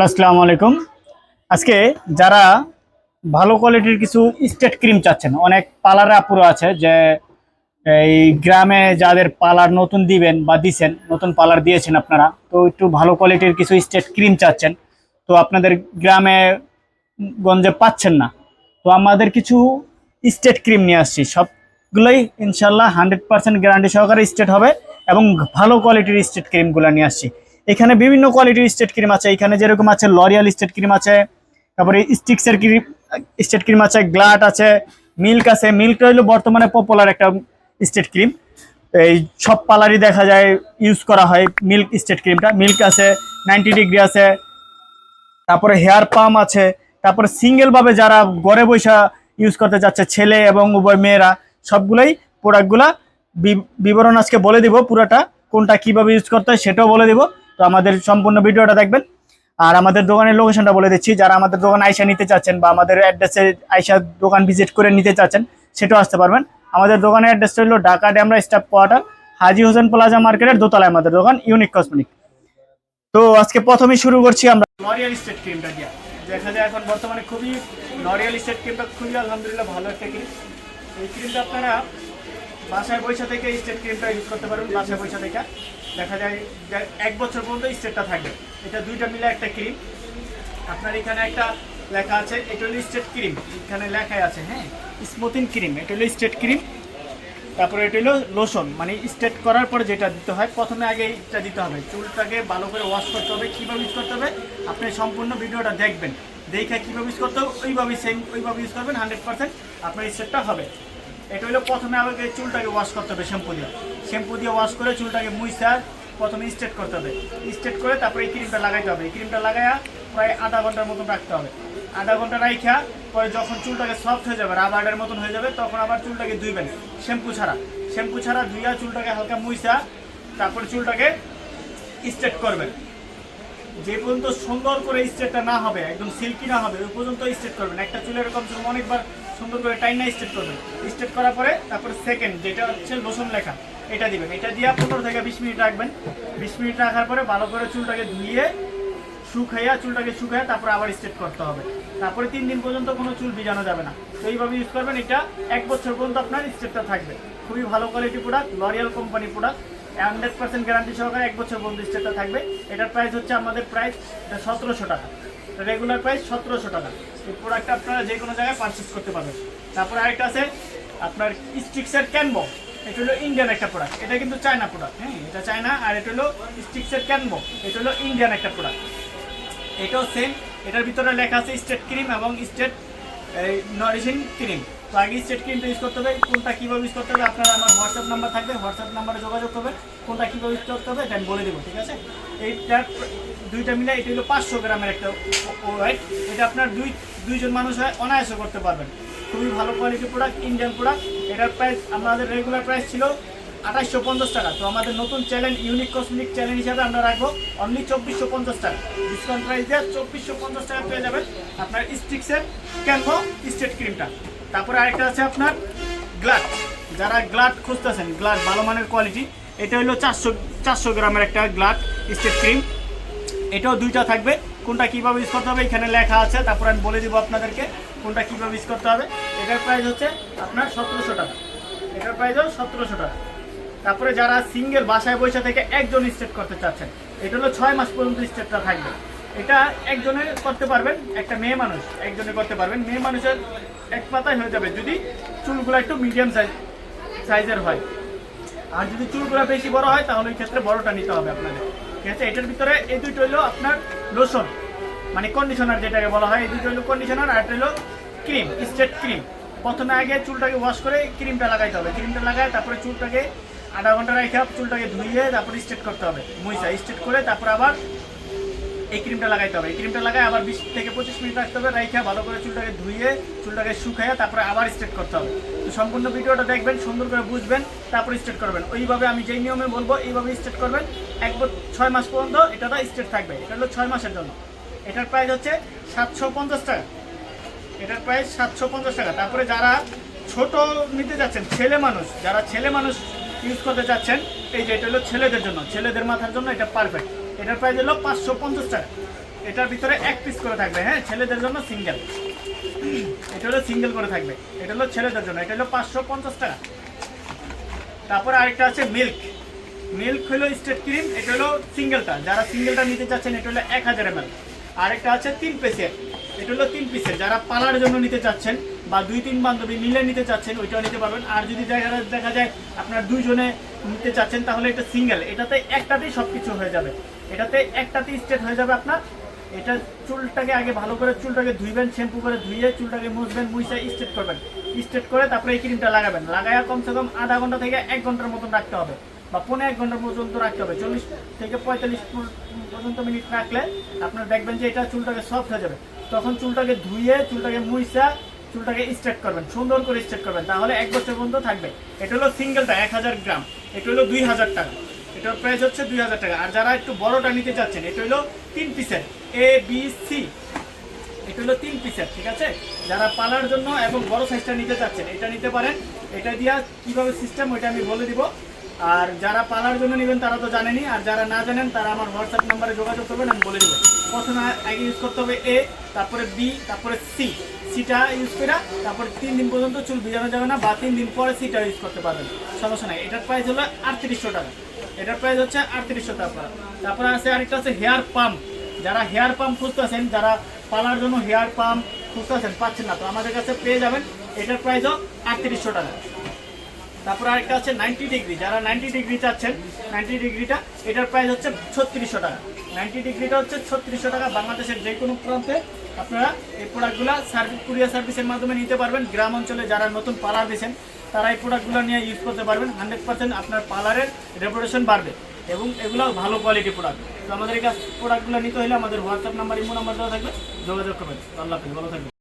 আসসালামু আলাইকুম। আজকে যারা ভালো কোয়ালিটির কিছু স্টেট ক্রিম চাচ্ছেন, অনেক পালার আপুরো আছে যে এই গ্রামে যাদের পালার নতুন দিবেন বা দিছেন, নতুন পালার দিয়েছেন আপনারা, তো একটু ভালো কোয়ালিটির কিছু স্টেট ক্রিম চাচ্ছেন, তো আপনাদের গ্রামে গঞ্জে পাচ্ছেন না, তো আমাদের কিছু স্টেট ক্রিম নিয়ে আসছি। সবগুলোই ইনশাল্লাহ হান্ড্রেড পার্সেন্ট গ্যারান্টি সহকারে স্টেট হবে এবং ভালো কোয়ালিটির স্টেট ক্রিমগুলো নিয়ে আসছি। এখানে বিভিন্ন কোয়ালিটির স্টেট ক্রিম আছে। এখানে যেরকম আছে লরিয়াল স্টেট ক্রিম আছে, তারপরে স্টিক্সের ক্রিম স্টেট ক্রিম আছে গ্লাট আছে মিল্ক আছে। মিল্কটা হলো বর্তমানে পপুলার একটা স্টেট ক্রিম এই সব পালারই দেখা যায় ইউজ করা হয় মিল্ক স্টেট ক্রিমটা মিল্ক আছে নাইনটি ডিগ্রি আছে। তারপরে হেয়ার পাম আছে। তারপরে সিঙ্গেলভাবে যারা ঘরে বৈশা ইউজ করতে যাচ্ছে, ছেলে এবং উভয় মেয়েরা, সবগুলোই প্রোডাক্টগুলা বিবরণ আজকে বলে দিব পুরোটা, কোনটা কীভাবে ইউজ করতে হয় সেটাও বলে দিব। তো আমাদের সম্পূর্ণ ভিডিওটা দেখবেন। আর আমাদের দোকানের লোকেশনটা বলে দিচ্ছি। যারা আমাদের দোকান আইসা নিতে চাচ্ছেন বা আমাদের অ্যাড্রেসে আইসা দোকান ভিজিট করে নিতে চাচ্ছেন, সেটাও আসতে পারবেন। আমাদের দোকানের অ্যাড্রেসটা হলো Dhaka Demra staff quarter Haji Hossain plaza মার্কেটের দোতলায় আমাদের দোকান ইউনিক কসমেটিক তো আজকে প্রথমেই শুরু করছি আমরা লরিয়াল স্টেট ক্রিমটা দিয়া। দেখা যায় এখন বর্তমানে খুবই লরিয়াল স্টেট ক্রিমটা খুবই আলহামদুলিল্লাহ ভালো একটা ক্রিম এই ক্রিমটা আপনারা বাসায় পয়সা থেকে স্টেট ক্রিমটা ইউজ করতে পারবেন বাসায় পয়সা থেকে। দেখা যায় এক বছর পর্যন্ত স্টেটটা থাকবে। এটা দুইটা মিলে একটা ক্রিম আপনার এখানে একটা লেখা আছে, এটা হলো স্টেট ক্রিম এখানে লেখাই আছে হ্যাঁ স্মুথিং ক্রিম এটা হলো স্টেট ক্রিম তারপরে এটা হলো লোশন মানে স্টেট করার পরে যেটা দিতে হয়, প্রথমে আগে এটা দিতে হবে। চুলটাকে ভালো করে ওয়াশ করতে হবে, কীভাবে ইউজ করতে হবে, আপনি সম্পূর্ণ ভিডিওটা দেখবেন। দেখে কীভাবে ইউজ করতে হবে, ওইভাবেই সেম ওইভাবে ইউজ করবেন হান্ড্রেড পার্সেন্ট আপনার স্টেটটা হবে। এটা হলো প্রথমে আমাকে চুলটাকে ওয়াশ করতে হবে শ্যাম্পু দিয়ে। শ্যাম্পু দিয়ে ওয়াশ করে চুলটাকে মুইসা, প্রথমে স্ট্রেট করতে হবে। স্ট্রেট করে তারপরে এই ক্রিমটা লাগাইতে হবে। এই ক্রিমটা লাগাইয়া প্রায় আধা ঘণ্টার মতন রাখতে হবে। আধা ঘণ্টা রাইখা, পরে যখন চুলটাকে সফট হয়ে যাবে রাবারের মতন হয়ে যাবে, তখন আবার চুলটাকে ধুইবেন। শ্যাম্পু ছাড়া। শ্যাম্পু ছাড়া ধুইয়া চুলটাকে হালকা মুইসা, তারপরে চুলটাকে স্ট্রেট করবেন। যে পর্যন্ত সুন্দর করে স্ট্রেটটা না হবে, একদম সিল্কি না হবে, ওই পর্যন্ত স্ট্রেট করবেন। একটা চুলের কম সে কম অনেকবার সুন্দর করে টাইনা স্ট্রেট করবেন। স্ট্রেট করার পরে তারপরে সেকেন্ড যেটা হচ্ছে লোশন লেখা, এটা দিবেন। এটা দিয়ে পনেরো থেকে বিশ মিনিট রাখবেন। বিশ মিনিট রাখার পরে ভালো করে চুলটাকে ধুয়ে, শুকাইয়া চুলটাকে শুকাইয়া তারপরে আবার স্ট্রেট করতে হবে। তারপরে তিন দিন পর্যন্ত কোনো চুল ভিজানো যাবে না। তো এইভাবে ইউজ করবেন। এটা এক বছর পর্যন্ত আপনার স্ট্রেটটা থাকবে। খুবই ভালো quality product L'Oreal company product hundred percent guarantee সহকারে এক বছর পর্যন্ত স্ট্রেটটা থাকবে। এটার প্রাইস হচ্ছে আমাদের প্রাইস সতেরোশো টাকা। রেগুলার প্রাইস সতেরোশো টাকা। এই প্রোডাক্টটা আপনারা যে কোনো জায়গায় পারচেস করতে পারবেন। তারপরে আরেকটা আছে, আপনার স্টিক্সের ক্যানবো এটা হলো ইন্ডিয়ান একটা প্রোডাক্ট এটা কিন্তু চায়না প্রোডাক্ট হ্যাঁ? এটা চায়না আর এটা হলো স্টিক্সের ক্যানবো এটা হলো ইন্ডিয়ান একটা প্রোডাক্ট এটাও সেম এটার ভিতরে লেখা আছে স্টেট ক্রিম এবং স্টেট এই নরিশিং ক্রিম তো আগে স্টেট ক্রিমটা ইউজ করতে হবে, কোনটা কীভাবে ইউজ করতে হবে, আপনারা আমার হোয়াটসঅ্যাপ নাম্বার থাকবে। হোয়াটসঅ্যাপ নাম্বারে যোগাযোগ করবেন, কোনটা কীভাবে ইউজ করতে হবে আমি বলে দেবো, ঠিক আছে? এইটার দুইটা মিলে এটা হলো পাঁচশো গ্রামের একটা ওয়েট এটা আপনার দুই দুইজন মানুষ হয় অনায়াসে করতে পারবেন। খুবই ভালো কোয়ালিটি প্রোডাক্ট ইন্ডিয়ান প্রোডাক্ট এটার প্রাইস আমাদের রেগুলার প্রাইস ছিল আঠাশশো পঞ্চাশ টাকা। তো আমাদের নতুন চ্যানেল ইউনিক কসমেটিক চ্যানেল হিসাবে আমরা রাখব অনলি চব্বিশশো পঞ্চাশ টাকা। ডিসকাউন্ট প্রাইস দেওয়া চব্বিশশো পঞ্চাশ টাকা পেয়ে যাবেন আপনার স্টিক্সের ক্যানভো স্টেট ক্রিমটা তারপরে আরেকটা আছে আপনার গ্লাড যারা গ্লাড খুঁজতেছেন গ্লাড ভালো মানের কোয়ালিটি এটা হলো চারশো চারশো গ্রামের একটা গ্লাড স্টেট ক্রিম এটাও দুইটা থাকবে। কোনটা কীভাবে ইউজ করতে হবে এখানে লেখা আছে। তারপর আমি বলে দিব আপনাদেরকে কোনটা কীভাবে ইউজ করতে হবে। এটার প্রাইস হচ্ছে আপনার সতেরোশো টাকা। এটার প্রাইস হলো সতেরোশো টাকা। তারপরে যারা সিঙ্গেল বাসায় বসে থেকে একজন স্টেট করতে চাচ্ছেন, এটা হলো ছয় মাস পর্যন্ত স্টেটটা থাকবে। এটা একজনে করতে পারবেন, একটা মেয়ে মানুষ একজনে করতে পারবেন। মেয়ে মানুষের এক পাতায় হয়ে যাবে যদি চুলগুলো একটু মিডিয়াম সাইজ সাইজের হয়। আর যদি চুলগুলো বেশি বড় হয়, তাহলে ওই ক্ষেত্রে বড়টা নিতে হবে আপনাদের। ঠিক আছে? এটার ভিতরে এই দুটো হলো আপনার লোশন মানে কন্ডিশনার যেটাকে বলা হয়, এই দুটো হলো কন্ডিশনার আর একটা হলো ক্রিম স্ট্রেট ক্রিম প্রথমে আগে চুলটাকে ওয়াশ করে ক্রিমটা লাগাইতে হবে। ক্রিমটা লাগায় তারপরে চুলটাকে আধা ঘণ্টা রেখে চুলটাকে ধুইয়ে তারপরে স্ট্রেট করতে হবে। মুইসা স্ট্রেট করে তারপর আবার এই ক্রিমটা লাগাইতে হবে। এই ক্রিমটা লাগায় আবার বিশ থেকে পঁচিশ মিনিট রাখতে হবে, রাইখা ভালো করে চুলটাকে ধুয়ে, চুলটাকে শুকাইয়া তারপরে আবার স্ট্রেট করতে হবে। তো সম্পূর্ণ ভিডিওটা দেখবেন, সুন্দর করে বুঝবেন, তারপরে স্ট্রেট করবেন। ওইভাবে আমি যেই নিয়মে বলব, এইভাবে স্ট্রেট করবেন। একবার ছয় মাস পর্যন্ত এটা স্ট্রেট থাকবে। এটা হলো ছয় মাসের জন্য। এটার প্রাইস হচ্ছে সাতশো পঞ্চাশ টাকা। এটার প্রাইস সাতশো পঞ্চাশ টাকা। তারপরে যারা ছোট নিতে যাচ্ছেন, ছেলে মানুষ, যারা ছেলে মানুষ ইউজ করতে চাচ্ছেন এই যে এটা হলো ছেলেদের জন্য। ছেলেদের মাথার জন্য এটা পারফেক্ট এটার প্রাইস হলো পাঁচশো পঞ্চাশ টাকা। এটার ভিতরে এক পিস করে থাকবে হ্যাঁ? ছেলেদের জন্য সিঙ্গেল এটা হলো সিঙ্গেল করে থাকবে। এটা হলো ছেলেদের জন্য। এটা হলো পাঁচশো পঞ্চাশ টাকা। তারপরে আরেকটা আছে মিল্ক মিল্ক হলো স্টেট ক্রিম এটা হলো সিঙ্গেলটা যারা সিঙ্গেলটা নিতে চাচ্ছেন, এটা হলো এক হাজার এমএল আরেকটা আছে তিন পিসের এটা হলো তিন পিসের যারা পালার জন্য নিতে চাচ্ছেন বা দুই তিন বান্ধবী মিলে নিতে চাচ্ছেন, ওইটাও নিতে পারবেন। আর যদি দেখা দেখা যায় আপনার দুইজনে নিতে চাচ্ছেন, তাহলে এটা সিঙ্গেল এটাতে একটাতেই সব কিছু হয়ে যাবে। এটাতে একটাতে স্টেট হয়ে যাবে আপনার। এটা চুলটাকে আগে ভালো করে চুলটাকে ধুইবেন শ্যাম্পু করে ধুইয়ে চুলটাকে মুছবেন, মুছে স্ট্রেট করবেন। স্ট্রেট করে তারপরে এই ক্রিমটা লাগাবেন। লাগায়া কমসে কম আধা ঘণ্টা থেকে এক ঘণ্টার মতন রাখতে হবে বা পনেরো এক ঘণ্টা পর্যন্ত রাখতে হবে। চল্লিশ থেকে পঁয়তাল্লিশ পর্যন্ত মিনিট রাখলে আপনার দেখবেন যে এটা চুলটাকে সফট হয়ে যাবে। তখন চুলটাকে ধুয়ে চুলটাকে মুইসা, চুলটাকে স্ট্রেট করবেন, সুন্দর করে স্ট্রেট করবেন। তাহলে এক বছর পর্যন্ত থাকবে। এটা হলো সিঙ্গেলটা এক হাজার গ্রাম। এটা হলো দুই হাজার টাকা। এটার প্রাইস হচ্ছে দুই হাজার টাকা। আর যারা একটু বড়টা নিতে চাচ্ছেন, এটা হলো তিন পিসের এ বি সি এটা হলো তিন পিসের, ঠিক আছে? যারা পালার জন্য এবং বড় সাইজটা নিতে চাচ্ছেন, এটা নিতে পারেন। এটা দিয়া কীভাবে সিস্টেম ওইটা আমি বলে দিব। আর যারা পালার জন্য নেবেন, তারা তো জানেনই আর যারা না জানেন, তারা আমার হোয়াটসঅ্যাপ নাম্বারে যোগাযোগ করবেন, আমি বলে দেবো। প্রথমে আগে ইউজ করতে হবে এ তারপরে বি তারপরে সি সিটা ইউজ করে তারপরে তিন দিন পর্যন্ত চুল ভিজানো যাবে না, বা তিন দিন পরে সিটা ইউজ করতে পারবেন। সমস্যা নাই। এটার প্রাইস হলো আটত্রিশশো টাকা। এটার প্রাইস হচ্ছে আটত্রিশশো টাকা। তারপরে আছে আরেকটা আছে হেয়ার পাম্প যারা হেয়ার পাম্প খুঁজতেছেন যারা পালার জন্য হেয়ার পাম্প খুঁজতেছেন পাচ্ছেন না। তো আমাদের কাছে পেয়ে যাবেন, এটার প্রাইসও আটত্রিশশো টাকা। তারপরে আরেকটা আছে নাইনটি ডিগ্রি যারা নাইনটি ডিগ্রি চাচ্ছেন নাইনটি ডিগ্রিটা এটার প্রাইস হচ্ছে ছত্রিশশো টাকা। নাইনটি ডিগ্রিটা হচ্ছে ছত্রিশশো টাকা বাংলাদেশের যে কোনো প্রান্তে আপনারা এই প্রোডাক্টগুলো সার্ভিস কুরিয়ার সার্ভিসের মাধ্যমে নিতে পারবেন। গ্রাম অঞ্চলে যারা নতুন পার্লার দিয়েছেন তারা এই প্রোডাক্টগুলো নিয়ে ইউজ করতে পারবেন। হান্ড্রেড পার্সেন্ট আপনার পার্লারের রেপুটেশন বাড়বে এবং এগুলো ভালো কোয়ালিটি প্রোডাক্ট তো আমাদের এই কাজ প্রোডাক্টগুলো নিতে হলে আমাদের হোয়াটসঅ্যাপ নাম্বার ইমো নাম্বার দেওয়া থাকবে। যোগাযোগ করবেন। আল্লাহ হাফিজ। ভালো থাকবেন।